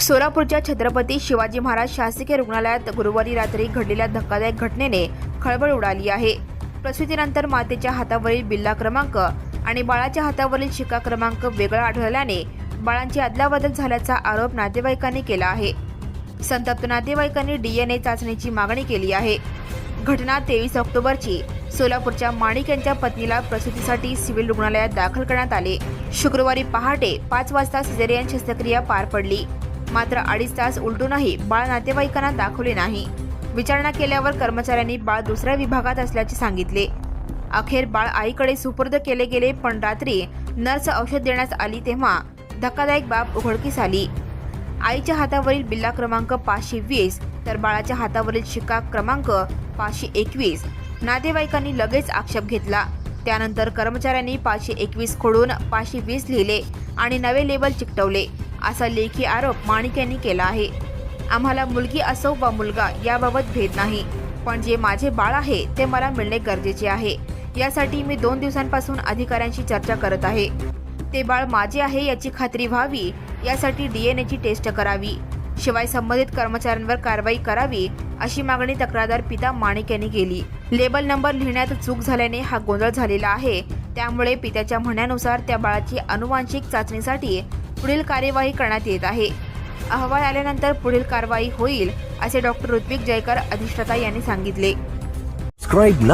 सोलापूरच्या छत्रपती शिवाजी महाराज शासकीय रुग्णालयात गुरुवारी रात्री घडलेल्या धक्कादायक घटनेने खळबळ उडाली आहे. प्रसूतीनंतर मातेच्या हातावरील बिल्ला क्रमांक आणि बाळाच्या हातावरील शिका क्रमांक वेगळा आढळल्याने बाळांची अदलाबदल झाल्याचा आरोप नातेवाईकांनी केला आहे. संतप्त नातेवाईकांनी डीएनए चाचणीची मागणी केली आहे. घटना तेवीस ऑक्टोबरची सोलापूरच्या माणिक यांच्या पत्नीला प्रसूतीसाठी सिव्हिल रुग्णालयात दाखल करण्यात आले. शुक्रवारी पहाटे पाच वाजता सिझेरियन शस्त्रक्रिया पार पडली. मात्र अडीच तास उलटूनही बाळ नातेवाईकांना दाखवले नाही. विचारणा केल्यावर कर्मचाऱ्यांनी बाळ दुसऱ्या विभागात असल्याचे सांगितले. अखेर बाळ आईकडे सुपूर्द केले गेले पण रात्री नर्स औषध देण्यास आली तेव्हा धक्कादायक बाब उघडकीस आली. आईच्या हातावरील बिल्ला क्रमांक पाचशे वीस तर बाळाच्या हातावरील शिक्का क्रमांक पाचशे एकवीस नातेवाईकांनी लगेच आक्षेप घेतला. त्यानंतर कर्मचाऱ्यांनी पाचशे एकवीस खोडून पाचशे वीस लिहिले आणि नवे लेबल चिकटवले असा लेखी आरोप माणिक यांनी केला आहे. आम्हाला मुलगी असो वा मुलगा याबाबत भेद नाही पण जे माझे बाळ आहे ते मला मिळणे गरजेचे आहे. यासाठी मी दोन दिवसांपासून अधिकाऱ्यांशी चर्चा करत आहे. ते बाळ माझे आहे याची खात्री व्हावी यासाठी डीएनएची टेस्ट करावी. शिवाय संबंधित कर्मचाऱ्यांवर कारवाई करावी अशी मागणी तक्रारदार पिता माणिक यांनी केली. लेबल नंबर लिहिण्यात चूक झाल्याने हा गोंधळ झालेला आहे. त्यामुळे पित्याच्या म्हणण्यानुसार त्या बाळाची अनुवांशिक चाचणीसाठी पुढील कार्यवाही करण्यात येत आहे. अहवाल आल्यानंतर पुढील कारवाई होईल असे डॉक्टर ऋत्विक जयकर अधिष्ठाता यांनी सांगितले. Subscribe